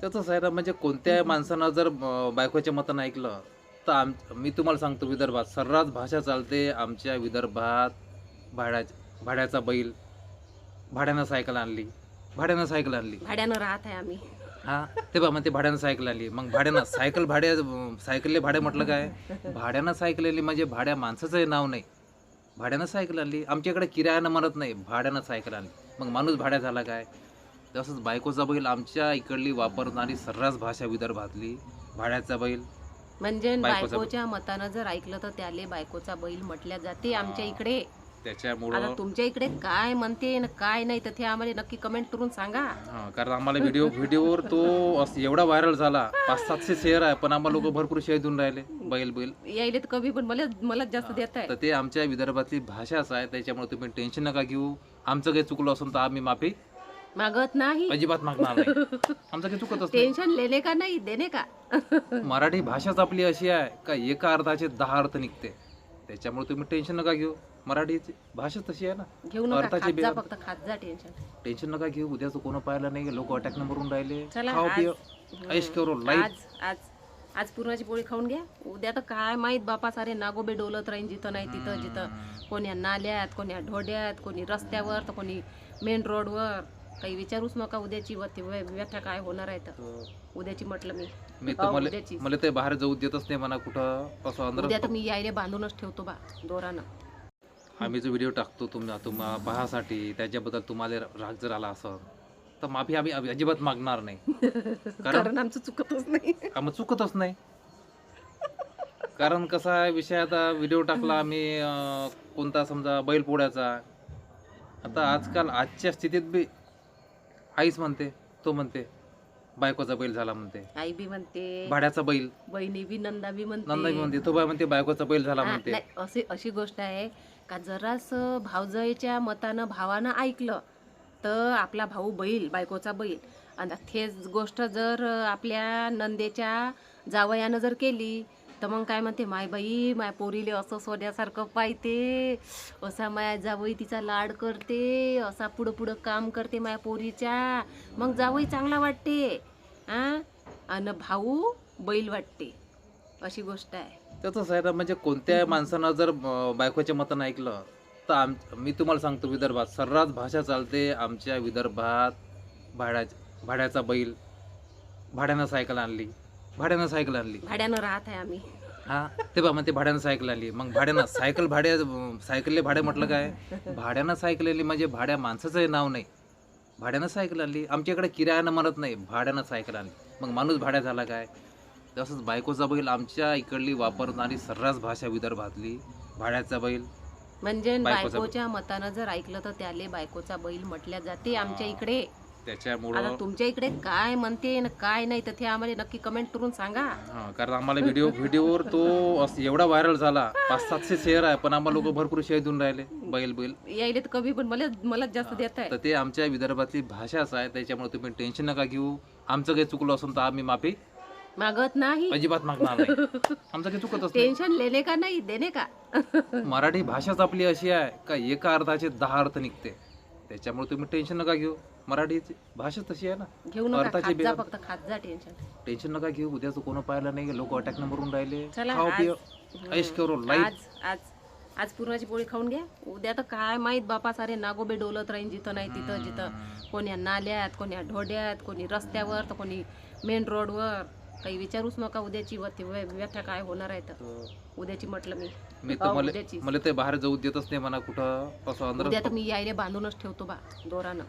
त्याचंच आहे ना म्हणजे कोणत्या माणसानं जर अं, बायकोच्या मतानं ऐकलं तर आम मी तुम्हाला सांगतो विदर्भात. सर्रास भाषा चालते आमच्या विदर्भात भाड्या भाड्याचा बैल. भाड्यानं सायकल आणली. भाड्यानं सायकल आणली. भाड्यानं राहत आहे आम्ही. हा? ते बा म्हणते भाड्यानं सायकल आणली. मग भाड्यानं सायकल भाड्या सायकलले भाडे म्हटलं काय? भाड्यानं सायकल आणली म्हणजे भाड्या माणसाचं नाव नाही. भाड्यानं सायकल आणली. आमच्याकडे किरायानं म्हणत नाही भाड्यानं सायकल आणली. मग माणूस भाड्या झाला काय? तसंच बायकोचा बैल आमच्या इकडली वापरणारी सर्रास भाषा विदर्भातली भाड्याचा बैल. म्हणजे बायकोचा बायकोच्या मतानं जर ऐकलं तर त्याले बायकोचा बैल म्हटल्या जाते आमच्या इकडे. आता त्याच्यामुळं तुमच्या इकडे काय म्हणते काय नाही तर ते आम्हाला नक्की कमेंट करून सांगा. हा कारण आम्हाला व्हिडिओ व्हिडिओवर तो असं एवढा व्हायरल झाला. पाच सातशे शेअर आहे पण आम्हाला लोक भरपूर शेअर देऊन राहिले बैल बैल. यायले तर कमी पण मला मला जास्त देत आहे तर ते आमच्या विदर्भातली भाषाच आहे त्याच्यामुळे तुम्ही टेन्शन नका घेऊ. आमचं काही चुकलं असून तर आम्ही माफी मागत नाही. अजिबात मागणार नाही. आमचं काही चुकतच नाही. टेन्शन लेने का नाही देणे का? मराठी भाषाच आपली अशी आहे का एका अर्थाचे दहा अर्थ निघते. त्याच्यामुळे तुम्ही टेन्शन नका घेऊ. मराठीची भाषा तशी आहे ना. घेऊ नका अर्थाचे खात जा बेअर्थ. फक्त खात जा टेन्शन टेन्शन नका घेऊ. उद्याचं कोण पाहिलं नाही लोक अटॅक मरून राहिले. चला खाओ आज- पिओ ऐश करो लाईफ आज आज आज पुरणाची पोळी खाऊन घ्या. उद्या तर काय माहीत बापा सारे नागोबे डोलत राहीन जिथं नाही तिथं जिथं कोण्या नाल्यात कोण्या ढोड्यात कोणी रस्त्यावर तर कोणी मेन रोडवर काही विचारूच नका उद्याची व्यथा काय होणार आहे तर. उद्याची म्हटलं मी. मी हो, तर मला उद्याची. मला ते बाहेर जाऊ देतच नाही म्हणा कुठं अंदर उद्या तर मी यायले बांधूनच ठेवतो बा दोरानं. आम्ही जो व्हिडिओ टाकतो तुम्हा तुम्हा पाहासाठी त्याच्याबद्दल तुम्हाला राग जर आला असं तर माफी आम्ही आम्ही अजिबात मागणार नाही. कारण कारण आमचं चुकतच नाही. मग चुकतच नाही. कारण कसा आहे विषय आता व्हिडिओ टाकला आम्ही अं, कोणता समजा बैलपोळ्याचा. आता आजकाल आजच्या स्थितीत बी आईच म्हणते तो म्हणते बायकोचा बैल झाला म्हणते. आई बी म्हणते. भाड्याचा बैल. बहिणी बी नंदा बी नंदा बी म्हणते म्हणते तो बाय म्हणते बायकोचा बैल झाला हा, म्हणते. नाही, अशी अशी गोष्ट आहे. का जरास भावजयच्या मतानं भावानं ऐकलं तर आपला भाऊ बैल बायकोचा बैल. आणि तेच गोष्ट जर आपल्या नंदेच्या जावयानं जर केली तर मग काय म्हणते माय बाई माय पोरीले असं सोन्यासारखं पाहिते असा माया जावई तिचा लाड करते असा पुढं पुढं काम करते माया पोरीच्या. मग जावई चांगला वाटते आ? आणि भाऊ बैल वाटते. अशी गोष्ट आहे. त्याचंच आहे ना म्हणजे कोणत्या माणसानं जर अं, बायकोच्या मतानं ऐकलं तर आम मी तुम्हाला सांगतो विदर्भात सर्रास भाषा चालते आमच्या विदर्भात भाड्या भाड्याचा बैल भाड्यानं सायकल आणली. भाड्यानं सायकल आणली. भाड्यानं राहत आहे आम्ही. हा? ते बा म्हणते भाड्यानं सायकल आणली. मग भाड्यानं सायकल भाड्या सायकलले भाडे म्हटलं काय? भाड्यानं सायकल आणली म्हणजे भाड्या माणसाचं नाव नाही. भाड्यानं सायकल आणली. आमच्याकडे किरायानं म्हणत नाही भाड्यानं सायकल आणली. मग माणूस भाड्या झाला काय? तसंच बायकोचा बैल आमच्या इकडली वापरणारी सर्रास भाषा विदर्भातली भाड्याचा बैल. म्हणजे बायकोचा बायकोच्या मतानं जर ऐकलं तर त्याले बायकोचा बैल म्हटल्या जाते आमच्या इकडे. आता त्याच्यामुळं तुमच्या इकडे काय म्हणते न काय नाही तर ते आम्हाला नक्की कमेंट करून सांगा. हा कारण आम्हाला व्हिडिओ व्हिडिओवर तो असं एवढा व्हायरल झाला. पाच सातशे शेअर आहे पण आम्हाला लोक भरपूर शेअर देऊन राहिले बैल बैल. यायले तर कमी पण मला मला जास्त देत आहे तर ते आमच्या विदर्भातली भाषाच आहे त्याच्यामुळे तुम्ही टेन्शन नका घेऊ. आमचं काही चुकलं असून तर आम्ही माफी मागत नाही. अजिबात मागणार नाही. आमचं काही चुकतच नाही. टेन्शन लेने का नाही देणे का? मराठी भाषाच आपली अशी आहे का एका अर्थाचे दहा अर्थ निघते. त्याच्यामुळे तुम्ही टेन्शन नका घेऊ. मराठीची भाषा तशी आहे ना. घेऊ नका अर्थाचे खात जा. फक्त खात जा टेन्शन टेन्शन नका घेऊ उद्याचं कोण पाहिलं नाही लोक अटॅक मरून राहिले. चला आज- ऐश करो लाईफ आज आज आज पुरणाची पोळी खाऊन घ्या. उद्या तर काय माहीत बापा सारे नागोबे डोलत राहीन जिथं नाही तिथं जिथं कोण्या नाल्यात कोण्या ढोड्यात कोणी रस्त्यावर तर कोणी मेन रोडवर काही विचारूच नका उद्याची वत- व्य- व्यथा काय होणार आहे तर. उद्याची म्हटलं मी. हो, मला ते बाहेर जाऊ देतच नाही म्हणा कुठं. असं अंदर उद्या तर मी यायले बांधूनच ठेवतो बा दोरानं.